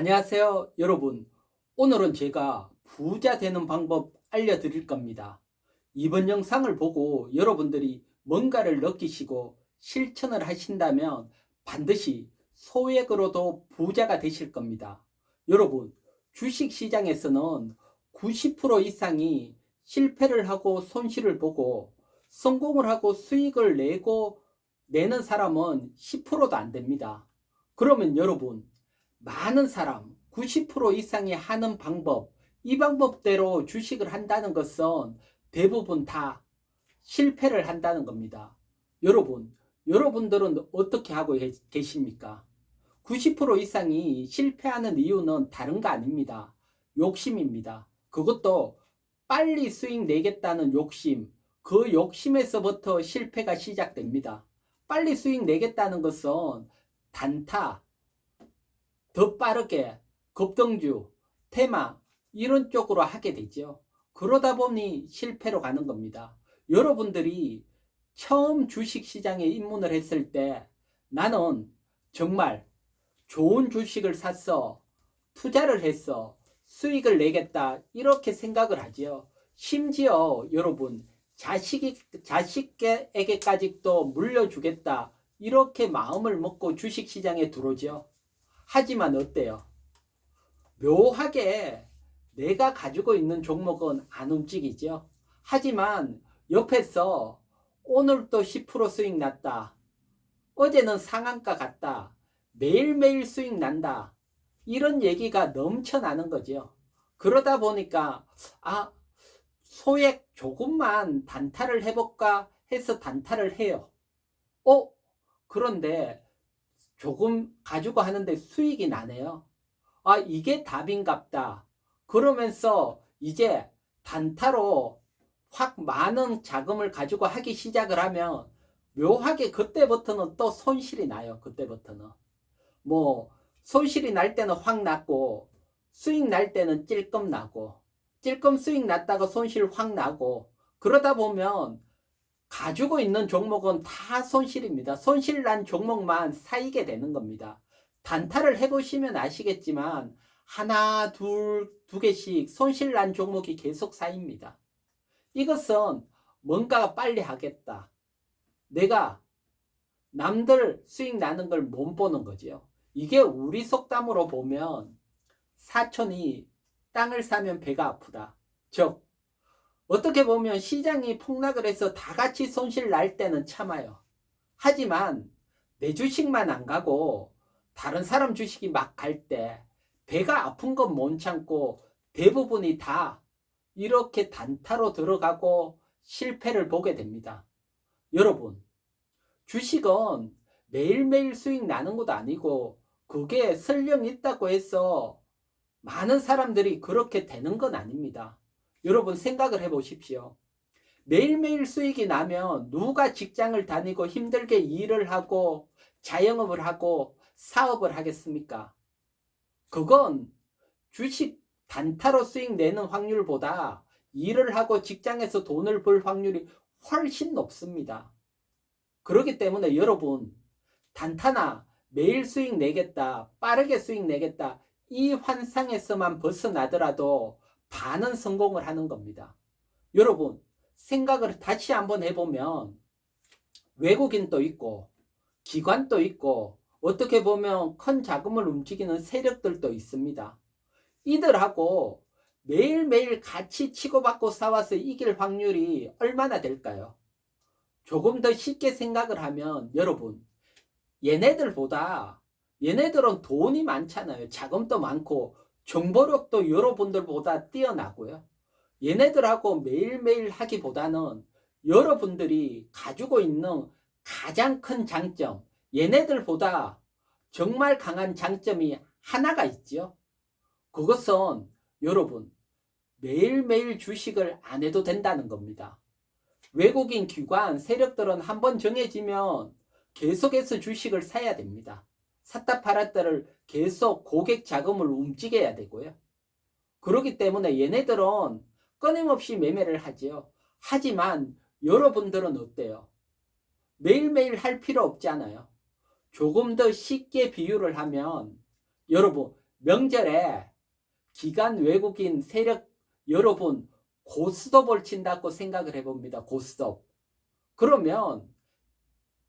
안녕하세요, 여러분. 오늘은 제가 부자 되는 방법 알려드릴 겁니다. 이번 영상을 보고 여러분들이 뭔가를 느끼시고 실천을 하신다면 반드시 소액으로도 부자가 되실 겁니다. 여러분, 주식 시장에서는 90% 이상이 실패를 하고 손실을 보고 성공을 하고 수익을 내고 내는 사람은 10%도 안 됩니다. 그러면 여러분, 많은 사람, 90% 이상이 하는 방법, 이 방법대로 주식을 한다는 것은 대부분 다 실패를 한다는 겁니다. 여러분, 여러분들은 어떻게 하고 계- 계십니까? 90% 이상이 실패하는 이유는 다른 거 아닙니다. 욕심입니다. 그것도 빨리 수익 내겠다는 욕심, 그 욕심에서부터 실패가 시작됩니다. 빨리 수익 내겠다는 것은 단타, 더 빠르게 급등주, 테마 이런 쪽으로 하게 되죠. 그러다 보니 실패로 가는 겁니다. 여러분들이 처음 주식 시장에 입문을 했을 때 나는 정말 좋은 주식을 샀어. 투자를 했어. 수익을 내겠다. 이렇게 생각을 하지요. 심지어 여러분 자식이 자식에게까지도 물려주겠다. 이렇게 마음을 먹고 주식 시장에 들어오죠. 하지만 어때요? 묘하게 내가 가지고 있는 종목은 안 움직이죠. 하지만 옆에서 오늘 또10% 수익 났다. 어제는 상한가 갔다. 매일매일 수익 난다. 이런 얘기가 넘쳐나는 거죠. 그러다 보니까 아 소액 조금만 단타를 해볼까 해서 단타를 해요. 어? 그런데 조금 가지고 하는데 수익이 나네요. 아, 이게 답인갑다. 그러면서 이제 단타로 확 많은 자금을 가지고 하기 시작을 하면 묘하게 그때부터는 또 손실이 나요. 그때부터는. 뭐, 손실이 날 때는 확 났고, 수익 날 때는 찔끔 나고, 찔끔 수익 났다가 손실 확 나고, 그러다 보면 가지고 있는 종목은 다 손실입니다. 손실 난 종목만 사이게 되는 겁니다. 단타를 해보시면 아시겠지만 하나, 둘, 두 개씩 손실 난 종목이 계속 쌓입니다. 이것은 뭔가 빨리 하겠다. 내가 남들 수익 나는 걸 못 보는 거지요. 이게 우리 속담으로 보면 사촌이 땅을 사면 배가 아프다. 즉 어떻게 보면 시장이 폭락을 해서 다 같이 손실 날 때는 참아요. 하지만 내 주식만 안 가고 다른 사람 주식이 막 갈 때 배가 아픈 건 못 참고 대부분이 다 이렇게 단타로 들어가고 실패를 보게 됩니다. 여러분, 주식은 매일매일 수익 나는 것도 아니고 그게 설령 있다고 해서 많은 사람들이 그렇게 되는 건 아닙니다. 여러분 생각을 해 보십시오. 매일매일 수익이 나면 누가 직장을 다니고 힘들게 일을 하고 자영업을 하고 사업을 하겠습니까? 그건 주식 단타로 수익 내는 확률보다 일을 하고 직장에서 돈을 벌 확률이 훨씬 높습니다. 그렇기 때문에 여러분 단타나 매일 수익 내겠다, 빠르게 수익 내겠다 이 환상에서만 벗어나더라도 반은 성공을 하는 겁니다. 여러분, 생각을 다시 한번 해보면 외국인도 있고 기관도 있고 어떻게 보면 큰 자금을 움직이는 세력들도 있습니다. 이들하고 매일매일 같이 치고받고 싸워서 이길 확률이 얼마나 될까요? 조금 더 쉽게 생각을 하면 여러분 얘네들보다 얘네들은 돈이 많잖아요. 자금도 많고 정보력도 여러분들보다 뛰어나고요. 얘네들하고 매일매일 하기보다는 여러분들이 가지고 있는 가장 큰 장점, 얘네들보다 정말 강한 장점이 하나가 있죠. 그것은 여러분, 매일매일 주식을 안 해도 된다는 겁니다. 외국인 기관 세력들은 한번 정해지면 계속해서 주식을 사야 됩니다. 샀다 팔았다를 계속 고객 자금을 움직여야 되고요. 그렇기 때문에 얘네들은 끊임없이 매매를 하지요. 하지만 여러분들은 어때요? 매일매일 할 필요 없잖아요. 조금 더 쉽게 비유를 하면 여러분 명절에 기간 외국인 세력 여러분 고스톱을 친다고 생각을 해봅니다. 고스톱. 그러면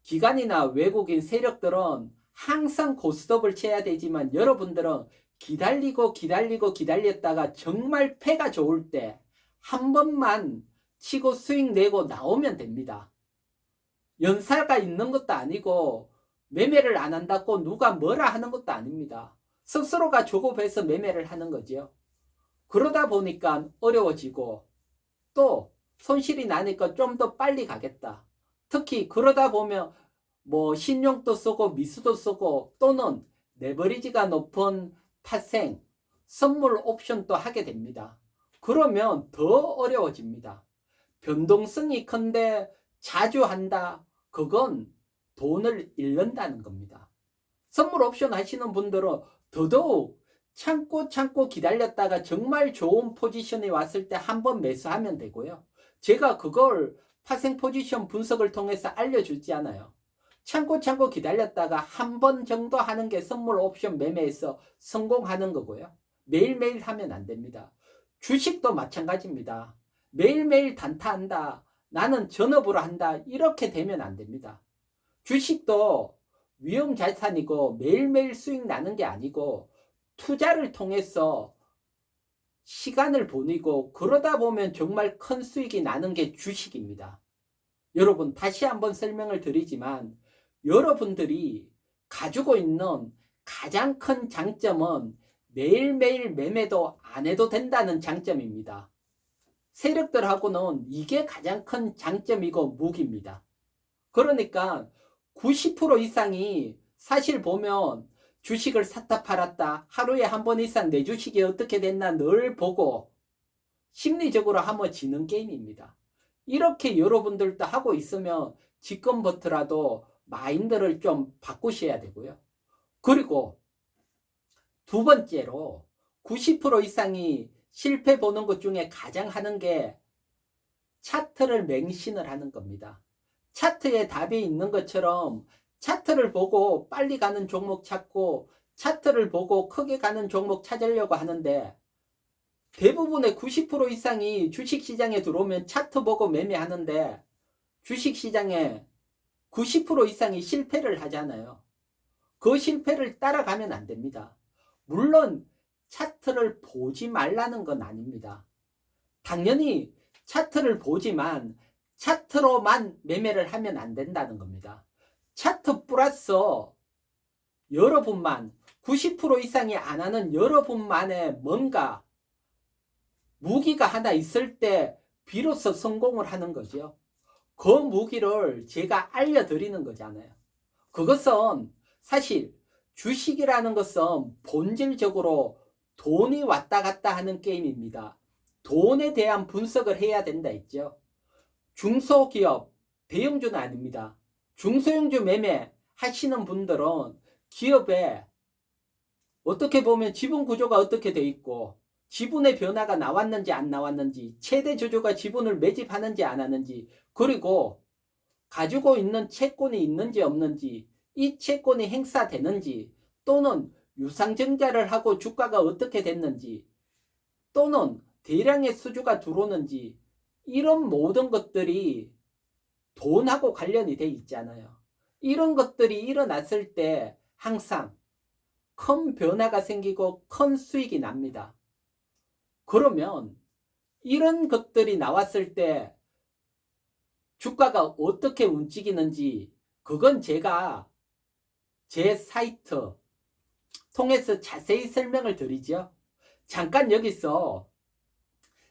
기관이나 외국인 세력들은 항상 고스톱을 쳐야 되지만 여러분들은 기다리고 기다리고 기다렸다가 정말 패가 좋을 때 한 번만 치고 수익 내고 나오면 됩니다. 연사가 있는 것도 아니고 매매를 안 한다고 누가 뭐라 하는 것도 아닙니다. 스스로가 조급해서 매매를 하는 거죠. 그러다 보니까 어려워지고 또 손실이 나니까 좀 더 빨리 가겠다. 특히 그러다 보면 뭐 신용도 쓰고 미수도 쓰고 또는 레버리지가 높은 파생, 선물 옵션도 하게 됩니다. 그러면 더 어려워집니다. 변동성이 큰데 자주 한다. 그건 돈을 잃는다는 겁니다. 선물 옵션 하시는 분들은 더더욱 참고 참고 기다렸다가 정말 좋은 포지션이 왔을 때 한 번 매수하면 되고요. 제가 그걸 파생 포지션 분석을 통해서 알려주지 않아요. 참고 참고 기다렸다가 한 번 정도 하는 게 선물 옵션 매매에서 성공하는 거고요. 매일매일 하면 안 됩니다. 주식도 마찬가지입니다. 매일매일 단타한다. 나는 전업으로 한다. 이렇게 되면 안 됩니다. 주식도 위험 자산이고 매일매일 수익 나는 게 아니고 투자를 통해서 시간을 보내고 그러다 보면 정말 큰 수익이 나는 게 주식입니다. 여러분 다시 한번 설명을 드리지만 여러분들이 가지고 있는 가장 큰 장점은 매일매일 매매도 안 해도 된다는 장점입니다. 세력들하고는 이게 가장 큰 장점이고 무기입니다. 그러니까 90% 이상이 사실 보면 주식을 샀다 팔았다 하루에 한 번 이상 내 주식이 어떻게 됐나 늘 보고 심리적으로 하면 지는 게임입니다. 이렇게 여러분들도 하고 있으면 지금부터라도 마인드를 좀 바꾸셔야 되고요. 그리고 두 번째로 90% 이상이 실패 보는 것 중에 가장 하는 게 차트를 맹신을 하는 겁니다. 차트에 답이 있는 것처럼 차트를 보고 빨리 가는 종목 찾고 차트를 보고 크게 가는 종목 찾으려고 하는데 대부분의 90% 이상이 주식시장에 들어오면 차트 보고 매매하는데 주식시장에 90% 이상이 실패를 하잖아요. 그 실패를 따라가면 안 됩니다. 물론 차트를 보지 말라는 건 아닙니다. 당연히 차트를 보지만 차트로만 매매를 하면 안 된다는 겁니다. 차트 플러스 여러분만 90% 이상이 안 하는 여러분만의 뭔가 무기가 하나 있을 때 비로소 성공을 하는 거죠. 그 무기를 제가 알려드리는 거잖아요. 그것은 사실 주식이라는 것은 본질적으로 돈이 왔다 갔다 하는 게임입니다. 돈에 대한 분석을 해야 된다 했죠. 중소기업, 대형주는 아닙니다. 중소형주 매매 하시는 분들은 기업에 어떻게 보면 지분 구조가 어떻게 돼 있고 지분의 변화가 나왔는지 안 나왔는지 최대 주주가 지분을 매집하는지 안 하는지 그리고 가지고 있는 채권이 있는지 없는지 이 채권이 행사되는지 또는 유상증자를 하고 주가가 어떻게 됐는지 또는 대량의 수주가 들어오는지 이런 모든 것들이 돈하고 관련이 돼 있잖아요. 이런 것들이 일어났을 때 항상 큰 변화가 생기고 큰 수익이 납니다. 그러면 이런 것들이 나왔을 때 주가가 어떻게 움직이는지 그건 제가 제 사이트 통해서 자세히 설명을 드리죠. 잠깐 여기서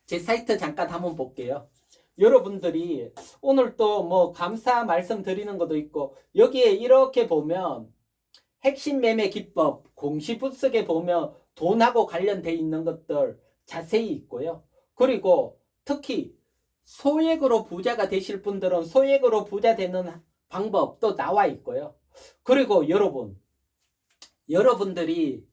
제 사이트 잠깐 한번 볼게요. 여러분들이 오늘 또 뭐 감사 말씀 드리는 것도 있고 여기에 이렇게 보면 핵심 매매 기법 공시 분석에 보면 돈하고 관련돼 있는 것들 자세히 있고요. 그리고 특히 소액으로 부자가 되실 분들은 소액으로 부자 되는 방법도 나와 있고요. 그리고 여러분 여러분들이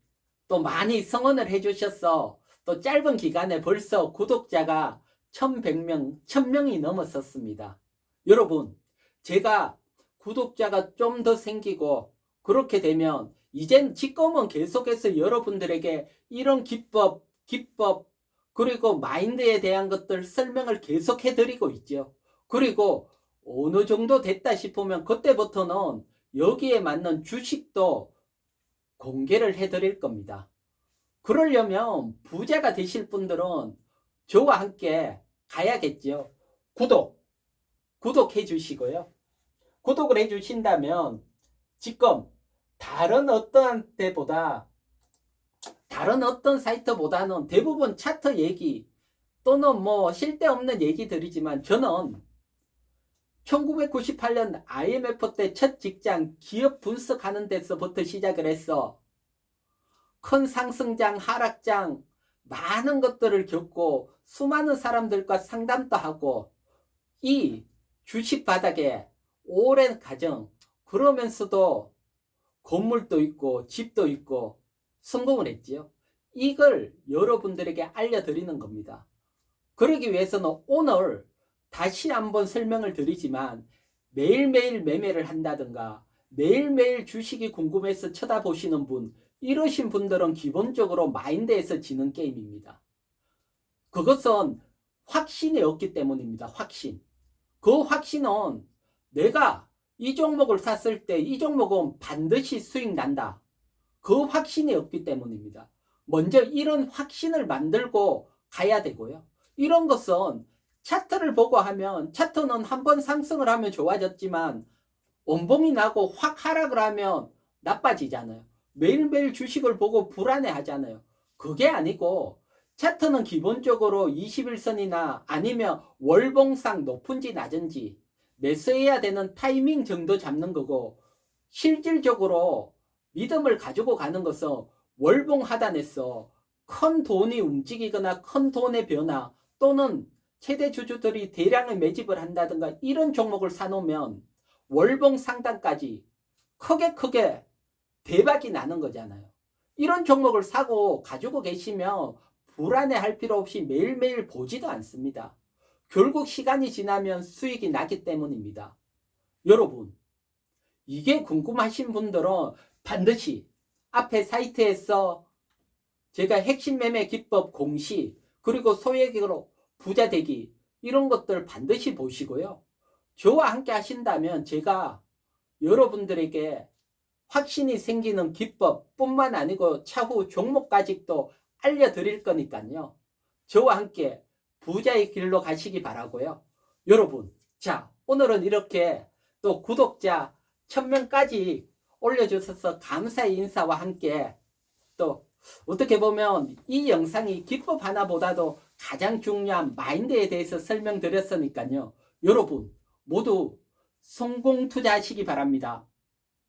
또 많이 성원을 해주셔서 또 짧은 기간에 벌써 구독자가 1100명, 1000명이 넘었었습니다. 여러분, 제가 구독자가 좀 더 생기고 그렇게 되면 이젠 지금은 계속해서 여러분들에게 이런 기법, 기법, 그리고 마인드에 대한 것들 설명을 계속 해드리고 있죠. 그리고 어느 정도 됐다 싶으면 그때부터는 여기에 맞는 주식도 공개를 해드릴 겁니다. 그러려면 부자가 되실 분들은 저와 함께 가야겠죠. 구독, 구독해 주시고요. 구독을 해 주신다면 지금 다른 어떠한 데보다 다른 어떤 사이트보다는 대부분 차트 얘기 또는 뭐 쓸데없는 얘기들이지만 저는 1998년 IMF 때 첫 직장 기업 분석하는 데서부터 시작을 했어. 큰 상승장, 하락장, 많은 것들을 겪고 수많은 사람들과 상담도 하고 이 주식 바닥에 오랜 과정 그러면서도 건물도 있고 집도 있고 성공을 했지요. 이걸 여러분들에게 알려드리는 겁니다. 그러기 위해서는 오늘 다시 한번 설명을 드리지만 매일매일 매매를 한다든가 매일매일 주식이 궁금해서 쳐다보시는 분 이러신 분들은 기본적으로 마인드에서 지는 게임입니다. 그것은 확신이 없기 때문입니다. 확신. 그 확신은 내가 이 종목을 샀을 때 이 종목은 반드시 수익 난다. 그 확신이 없기 때문입니다. 먼저 이런 확신을 만들고 가야 되고요. 이런 것은 차트를 보고 하면 차트는 한 번 상승을 하면 좋아졌지만 원봉이 나고 확 하락을 하면 나빠지잖아요. 매일매일 주식을 보고 불안해 하잖아요. 그게 아니고 차트는 기본적으로 21선이나 아니면 월봉상 높은지 낮은지 매수해야 되는 타이밍 정도 잡는 거고 실질적으로 믿음을 가지고 가는 것은 월봉 하단에서 큰 돈이 움직이거나 큰 돈의 변화 또는 최대 주주들이 대량의 매집을 한다든가 이런 종목을 사놓으면 월봉 상단까지 크게 크게 대박이 나는 거잖아요. 이런 종목을 사고 가지고 계시면 불안해 할 필요 없이 매일매일 보지도 않습니다. 결국 시간이 지나면 수익이 나기 때문입니다. 여러분, 이게 궁금하신 분들은 반드시 앞에 사이트에서 제가 핵심 매매 기법 공시 그리고 소액으로 부자 되기 이런 것들 반드시 보시고요. 저와 함께 하신다면 제가 여러분들에게 확신이 생기는 기법뿐만 아니고 차후 종목까지도 알려드릴 거니까요. 저와 함께 부자의 길로 가시기 바라고요. 여러분, 자 오늘은 이렇게 또 구독자 1000명까지 올려주셔서 감사의 인사와 함께 또 어떻게 보면 이 영상이 기법 하나보다도 가장 중요한 마인드에 대해서 설명드렸으니까요. 여러분 모두 성공 투자하시기 바랍니다.